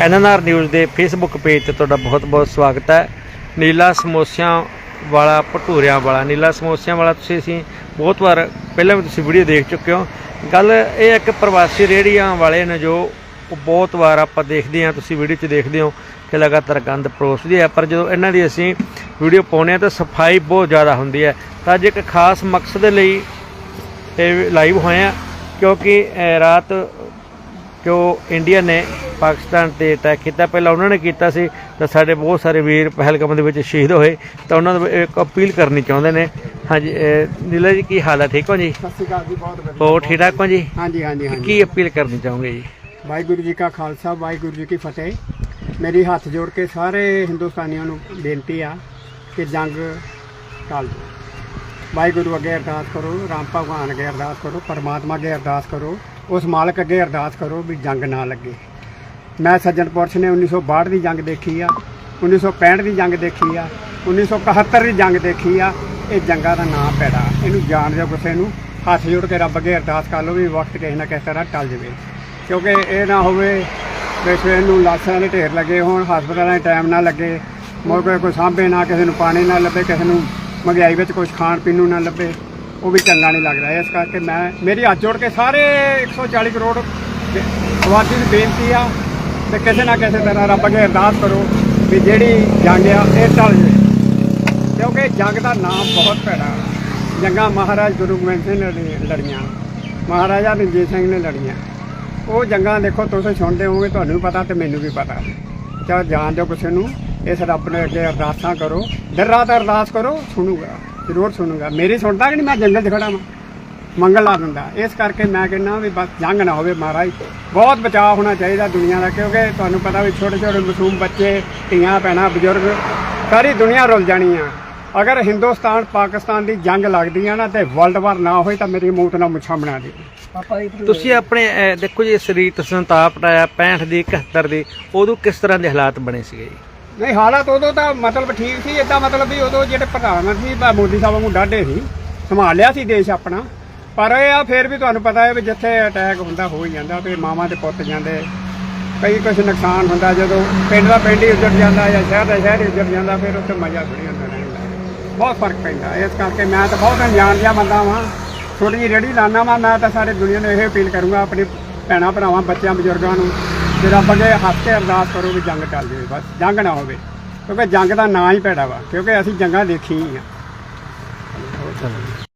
NNR news ਦੇ Facebook page ਤੇ ਤੁਹਾਡਾ ਬਹੁਤ-ਬਹੁਤ ਸਵਾਗਤ ਹੈ। ਨੀਲਾ ਸਮੋਸਿਆਂ ਵਾਲਾ, ਭਟੂਰਿਆਂ ਵਾਲਾ, ਨੀਲਾ ਸਮੋਸਿਆਂ ਵਾਲਾ ਤੁਸੀਂ ਅਸੀਂ ਬਹੁਤ ਵਾਰ ਪਹਿਲਾਂ ਵੀ ਤੁਸੀਂ ਵੀਡੀਓ ਦੇਖ ਚੁੱਕੇ ਹੋ। ਗੱਲ ਇਹ ਹੈ ਕਿ ਪ੍ਰਵਾਸੀ ਰੇਹੜੀਆਂ ਵਾਲੇ ਨੇ ਜੋ ਉਹ ਬਹੁਤ ਵਾਰ ਆਪਾਂ ਦੇਖਦੇ ਹਾਂ, ਤੁਸੀਂ ਵੀਡੀਓ 'ਚ ਦੇਖਦੇ ਹੋ ਕਿ ਲਗਾਤਾਰ ਗੰਦ ਪਰੋਸਦੇ ਆ, ਪਰ ਜਦੋਂ ਇਹਨਾਂ ਦੀ ਅਸੀਂ ਵੀਡੀਓ ਪਾਉਂਦੇ ਹਾਂ ਤਾਂ ਸਫ਼ਾਈ ਬਹੁਤ ਜ਼ਿਆਦਾ ਹੁੰਦੀ ਹੈ। ਤਾਂ ਅੱਜ ਇੱਕ ਖਾਸ ਮਕਸਦ ਲਈ ਇਹ ਲਾਈਵ ਹੋਏ ਆ, ਕਿਉਂਕਿ ਰਾਤ ਜੋ ਇੰਡੀਆ ਨੇ ਪਾਕਿਸਤਾਨ ਤੇ ਅਟੈਕ ਕੀਤਾ। ਪਹਿਲਾਂ ਉਹਨਾਂ ਨੇ ਕੀਤਾ ਸੀ ਤਾਂ ਸਾਡੇ ਬਹੁਤ ਸਾਰੇ ਵੀਰ ਪਹਿਲਗਾਮ ਦੇ ਵਿੱਚ ਸ਼ਹੀਦ ਹੋਏ ਤਾਂ ਉਹਨਾਂ ਨੂੰ ਇੱਕ ਅਪੀਲ ਕਰਨੀ ਚਾਹੁੰਦੇ ਨੇ। ਹਾਂਜੀ ਨੀਲਾ ਜੀ ਕੀ ਹਾਲ ਹੈ ਠੀਕ ਹੋ ਜੀ? ਸਤਿ ਸ਼੍ਰੀ ਅਕਾਲ ਜੀ ਬਹੁਤ ਵਧੀਆ। ਹੋਰ ਠੀਕ ਠਾਕ ਹੋ ਜੀ? ਹਾਂਜੀ ਹਾਂਜੀ ਹਾਂਜੀ। ਕੀ ਅਪੀਲ ਕਰਨੀ ਚਾਹੋਗੇ ਜੀ? ਵਾਹਿਗੁਰੂ ਜੀ ਕਾ ਖਾਲਸਾ ਵਾਹਿਗੁਰੂ ਜੀ ਕੀ ਫਤਿਹ। ਮੇਰੀ ਹੱਥ ਜੋੜ ਕੇ ਸਾਰੇ ਹਿੰਦੁਸਤਾਨੀਆਂ ਨੂੰ ਬੇਨਤੀ ਆ ਕਿ ਜੰਗ ਟਾਲ। ਦਿਓ ਵਾਹਿਗੁਰੂ ਅੱਗੇ ਅਰਦਾਸ ਕਰੋ, ਰਾਮ ਭਗਵਾਨ ਅੱਗੇ ਅਰਦਾਸ ਕਰੋ, ਪਰਮਾਤਮਾ ਅੱਗੇ ਅਰਦਾਸ ਕਰੋ, ਉਸ ਮਾਲਕ ਅੱਗੇ ਅਰਦਾਸ ਕਰੋ ਵੀ ਜੰਗ ਨਾ ਲੱਗੇ। ਮੈਂ ਸੱਜਣ ਪੁਰਸ਼ ਨੇ 1962 ਦੀ ਜੰਗ ਦੇਖੀ ਆ 1965 ਦੀ ਜੰਗ ਦੇਖੀ ਆ 1971 ਦੀ ਜੰਗ ਦੇਖੀ ਆ, ਇਹ ਜੰਗਾਂ ਦਾ ਨਾਂ ਪੈੜਾ ਇਹਨੂੰ ਜਾਣ ਦਿਓ ਕਿਸੇ ਨੂੰ, ਹੱਥ ਜੋੜ ਕੇ ਰੱਬ ਅੱਗੇ ਅਰਦਾਸ ਕਰ ਲਓ ਵੀ ਵਕਤ ਕਿਸੇ ਨਾ ਕਿਸੇ ਤਰ੍ਹਾਂ ਟਲ ਜਾਵੇ। ਕਿਉਂਕਿ ਇਹ ਨਾ ਹੋਵੇ ਵੀ ਸਵੇਰ ਨੂੰ ਲਾਸ਼ਾਂ ਦੇ ਢੇਰ ਲੱਗੇ ਹੋਣ, ਹਸਪਤਾਲਾਂ ਦੇ ਟਾਈਮ ਨਾ ਲੱਗੇ ਮੁੜ ਕੋਈ ਸਾਂਭੇ ਨਾ, ਕਿਸੇ ਨੂੰ ਪਾਣੀ ਨਾ ਲੱਭੇ, ਕਿਸੇ ਨੂੰ ਮਹਿੰਗਾਈ ਵਿੱਚ ਕੁਝ ਖਾਣ ਪੀਣ ਨੂੰ ਨਾ ਲੱਭੇ, ਉਹ ਵੀ ਚੰਗਾ ਨਹੀਂ ਲੱਗਦਾ ਇਸ ਕਰਕੇ ਮੈਂ, ਮੇਰੀ ਹੱਥ ਜੋੜ ਕੇ ਸਾਰੇ 140 ਕਰੋੜ ਦੇ- ਆਬਾਦੀ ਨੂੰ ਬੇਨਤੀ ਆ ਤੇ ਕਿਸੇ ਨਾ ਕਿਸੇ ਤਰ੍ਹਾਂ ਰੱਬ ਅੱਗੇ ਅਰਦਾਸ ਕਰੋ ਵੀ ਜਿਹੜੀ ਜੰਗ ਆ, ਇਹ ਟਲ ਜਾਵੇ। ਕਿਉਂਕਿ ਜੰਗ ਦਾ ਨਾਮ ਬਹੁਤ ਭੈੜਾ ਜੰਗਾਂ ਮਹਾਰਾਜ ਗੁਰੂ ਗੋਬਿੰਦ ਸਿੰਘ ਨੇ ਲੜੀਆਂ, ਮਹਾਰਾਜਾ ਰਣਜੀਤ ਸਿੰਘ ਨੇ ਲੜੀਆਂ। ਉਹ ਜੰਗਾਂ ਦੇਖੋ, ਤੁਸੀਂ ਸੁਣਦੇ ਹੋਵੋਗੇ, ਤੁਹਾਨੂੰ ਵੀ ਪਤਾ ਤੇ ਮੈਨੂੰ ਵੀ ਪਤਾ। ਚਾਹ ਜਾਣ ਦਿਓ ਕਿਸੇ ਨੂੰ। ਇਸ ਰੱਬ ਨੇ ਅੱਗੇ ਅਰਦਾਸਾਂ ਕਰੋ ਦਿਨ ਰਾਤ ਅਰਦਾਸ ਕਰੋ ਸੁਣੂਗਾ ਜ਼ਰੂਰ ਸੁਣੂਗਾ। ਮੇਰੀ ਸੁਣਦਾ ਕਿ ਨਹੀਂ ਮੈਂ ਜੰਗਲ 'ਚ ਖੜਾ ਵਾਂ ਮੰਗਲ ਲਾ ਦਿੰਦਾ। ਇਸ ਕਰਕੇ ਮੈਂ ਕਹਿੰਦਾ ਵੀ ਬਸ ਜੰਗ ਨਾ ਹੋਵੇ ਮਹਾਰਾਜ ਬਹੁਤ ਬਚਾਅ ਹੋਣਾ ਚਾਹੀਦਾ ਦੁਨੀਆ ਦਾ ਕਿਉਂਕਿ ਤੁਹਾਨੂੰ ਪਤਾ ਵੀ ਛੋਟੇ ਛੋਟੇ ਮਾਸੂਮ ਬੱਚੇ ਧੀਆਂ ਭੈਣਾਂ ਬਜ਼ੁਰਗ ਸਾਰੀ ਦੁਨੀਆ ਰੁੱਲ ਜਾਣੀ ਆ। ਅਗਰ ਹਿੰਦੁਸਤਾਨ ਪਾਕਿਸਤਾਨ ਦੀ ਜੰਗ ਲੱਗਦੀ ਆ ਨਾ ਤੇ ਵਰਲਡ ਵਾਰ ਨਾ ਹੋਏ ਤਾਂ ਮੇਰੀ ਮੌਤ ਨਾਲ ਮੁੱਛਾਂ ਬਣਾ ਦੇ। ਤੁਸੀਂ ਆਪਣੇ ਦੇਖੋ ਜੀ ਸਰੀਰ ਸੰਤਾਪ ਟਾਇਆ 65 ਦੀ 71 ਦੀ ਉਦੋਂ ਕਿਸ ਤਰ੍ਹਾਂ ਦੇ ਹਾਲਾਤ ਬਣੇ ਸੀਗੇ ਜੀ? ਨਹੀਂ, ਹਾਲਾਤ ਉਦੋਂ ਤਾਂ ਮਤਲਬ ਠੀਕ ਸੀ ਇਦਾਂ ਮਤਲਬ ਵੀ ਉਦੋਂ ਜਿਹੜੇ ਪ੍ਰਧਾਨ ਸੀ ਤਾਂ ਮੋਦੀ ਸਾਹਿਬ ਨੂੰ ਡਾਢੇ ਸੀ ਸੰਭਾਲਿਆ ਸੀ ਦੇਸ਼ ਆਪਣਾ। ਪਰ ਇਹ ਆ, ਫਿਰ ਵੀ ਤੁਹਾਨੂੰ ਪਤਾ ਹੈ ਵੀ ਜਿੱਥੇ ਅਟੈਕ ਹੁੰਦਾ ਹੋ ਹੀ ਜਾਂਦਾ, ਤੇ ਮਾਵਾਂ ਤੇ ਪੁੱਤ ਜਾਂਦੇ। ਕਈ ਕੁਝ ਨੁਕਸਾਨ ਹੁੰਦਾ, ਜਦੋਂ ਪਿੰਡ ਦਾ ਪਿੰਡ ਹੀ ਉੱਜੜ ਜਾਂਦਾ ਜਾਂ ਸ਼ਹਿਰ ਦਾ ਸ਼ਹਿਰ ਹੀ ਉੱਜੜ ਜਾਂਦਾ, ਫਿਰ ਉੱਥੇ ਮਜ਼ਾ ਥੋੜੀ ਹੁੰਦਾ ਰਹਿਣ ਦਾ। ਬਹੁਤ ਫ਼ਰਕ ਪੈਂਦਾ, ਇਸ ਕਰਕੇ ਮੈਂ ਤਾਂ ਬਹੁਤ ਅਣਜਾਣ ਜਿਹਾ ਬੰਦਾ ਵਾਂ। ਛੋਟੀ ਜਿਹੀ ਰੇੜੀ ਲਾਣਾ ਵਾਂ, ਮੈਂ ਤਾਂ ਸਾਰੇ ਦੁਨੀਆ ਨੂੰ ਇਹ ਅਪੀਲ ਕਰੂੰਗਾ, ਆਪਣੇ ਭੈਣਾਂ ਭਰਾਵਾਂ, ਬੱਚਿਆਂ, ਬਜ਼ੁਰਗਾਂ ਨੂੰ ਕਿ ਰੱਬ ਅੱਗੇ ਹੱਥ ਕੇ ਅਰਦਾਸ ਕਰੋ ਵੀ ਜੰਗ ਟਲ ਜਾਵੇ, ਬਸ ਜੰਗ ਨਾ ਹੋਵੇ, ਕਿਉਂਕਿ ਜੰਗ ਦਾ ਨਾਂ ਹੀ ਭੈੜਾ ਵਾ, ਕਿਉਂਕਿ ਅਸੀਂ ਜੰਗਾਂ ਦੇਖੀ ਹੀ ਆ।